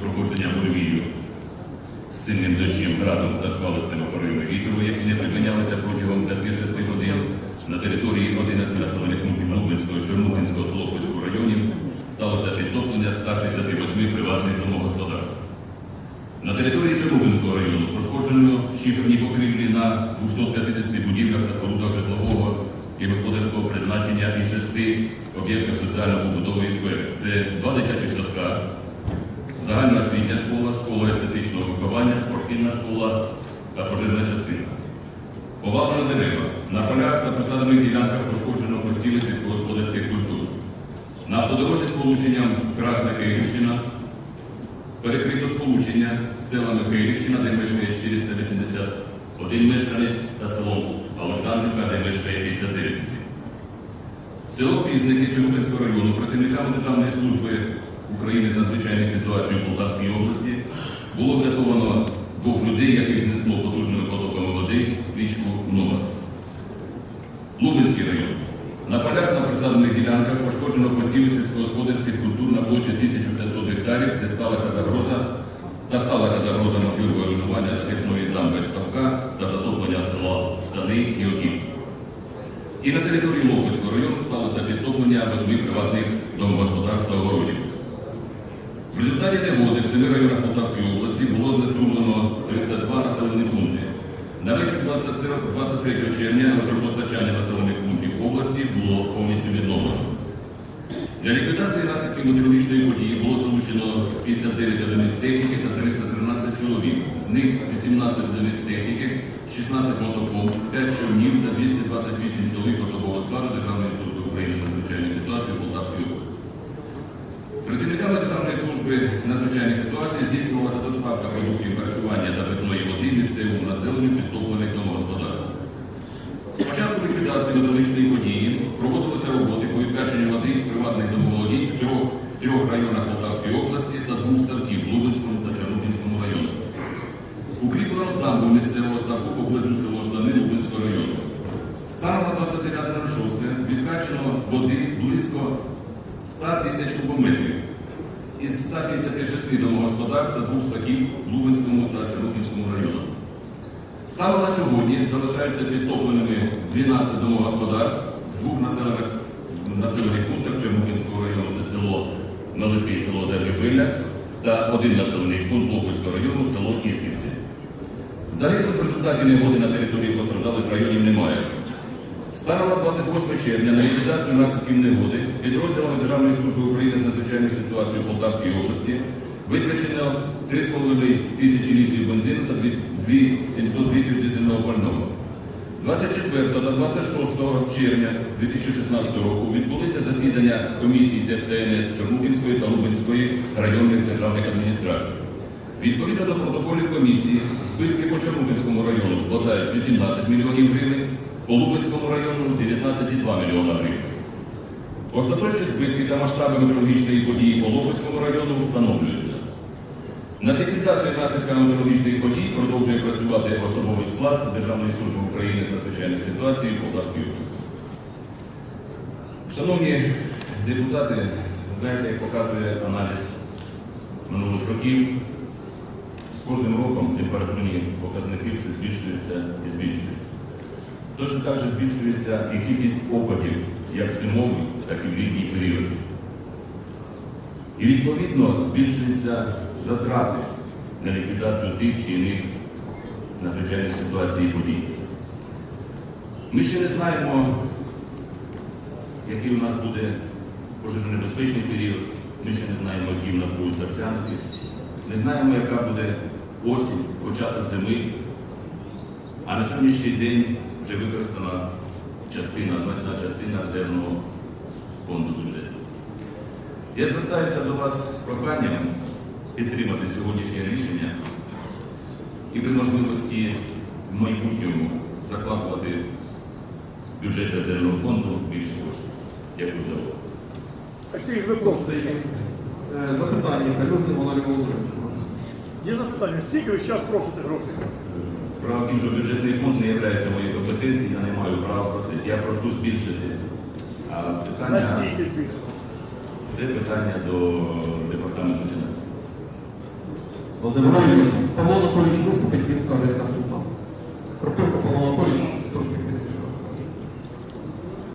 проходження буревію з сильним дощем, градом та шквалистими поривами вітру, які не припинялися протягом 5-6 годин на території 11 населених пунктів Лубенського, Чорнобильського та районів сталося підтоплення 168 приватних домогосподарств. На території Чорнобильського району пошкоджено шиферні покрівлі на 250 будівлях та спорудах житлового і господарського призначення і шести об'єктів соціально-побутової сфери. Це два дитячих садка, загальна освітня школа, школа естетичного виховання, спортивна школа та пожежна частина. Повалено дерева. На полях та присадених ділянках пошкоджено посіли сільськогосподарських культур. На автодорозі з полученням Красна Київщина перекрито сполучення з селами Київщина, де мешкає 481 мешканець, та селом Олександрівка, де мешкає 59 осіб. Село Пізники Чорнобильського району працівниками Державної служби України з надзвичайних ситуацій у Полтавській області було врятовано двох людей, яких знесло потужними потоками води річку Нова. Лубенський район. На полях на присадених ділянках пошкоджено посіви сільськогосподарських культур на площі 1500 гектарів, де сталася загроза та сталася загроза можливого руйнування захисної дамби ставка та затоплення села Штани і Окіп. І на території Лохвицького району сталося підтоплення восьми приватних домогосподарств та огородів. В результаті негоди в семи районах Полтавської області було знеструмлено 32 населені пункти. На вечір 23 23 червня електропостачання населених пунктів області було повністю відновлено. Для ліквідації наслідків метеорологічної події було залучено 59 одиниць техніки та 313 чоловік. З них 18 одиниць техніки, 16 мотопомп, 5 човнів та 228 чоловік особового складу Державної служби України з надзвичайної ситуації в Полтавській області. Працівниками Служби надзвичайних ситуацій здійснювалася доставка продуктів харчування та питної води місцевому населенню підтоплених домогосподарств. З початку ліквідації методичної події проводилися роботи по відкаченню води з приватних домоволодінь в трьох, в трьох районах Полтавської області та двох ставків в Лубенському та Чорнобильському районах. Укріплено дамбу місцевого ставку поблизу село Штани Лубенського району. Станом на 29.06 відкачено води близько 100 тисяч кубометрів із 156 домогосподарств та двох стаків в Лубенському та Чорнобильському районах. Станом на сьогодні залишаються підтопленими 12 домогосподарств двох населених, населених пунктах Чорнобильського району, це село Меликий, село Зергипилля, та один населений пункт Лопольського району, село Ісківці. Загиблих в результаті негоди на території постраждалих районів немає. Станом на 28 червня на ліквідацію наслідків негоди підрозділами Державної служби України з надзвичайних ситуацій у Полтавській області витрачено 3,5 тисячі літрів бензину та 2700 літрів дизельного пального. 24 та 26 червня 2016 року відбулися засідання комісій ТНС Чорнобильської та Лубенської районних державних адміністрацій. Відповідно до протоколів комісії, збитки по Чорнобильському району складають 18 мільйонів гривень, по Лубенському району 19,2 мільйона гривень. Остаточні збитки та масштаби метеорологічної події по Лобицькому району встановлюються. Над ліквідацією наслідками метеорологічної події продовжує працювати особовий склад Державної служби України з надзвичайних ситуацій в Полтавській області. Шановні депутати, знаєте, як показує аналіз минулих років, з кожним роком температурні показники все збільшуються і збільшуються. Точно так же збільшується і кількість опадів як в зимовий, так і в літній період. І відповідно збільшуються затрати на ліквідацію тих чи інших надзвичайних ситуацій і подій. Ми ще не знаємо, який у нас буде пожежонебезпечний період, ми ще не знаємо, які у нас будуть торфянки, не знаємо, яка буде осінь, початок зими. А на сьогоднішній день вже використана частина, значна частина резервного фонду бюджету. Я звертаюся до вас з проханням підтримати сьогоднішнє рішення і при можливості в майбутньому закладувати бюджет резервного фонду більше коштів. Дякую за увагу. Олексій ви просто. Е, Запитання, Калюжний Валерій. Є запитання, скільки ви зараз просите грошей? Справа в тім, що бюджетний фонд не є моєю компетенцією, я не маю права просити. Я прошу збільшити. А питання це питання до департаменту фінансів. Володимир Павло Анатолійович виступить, він скаже, яка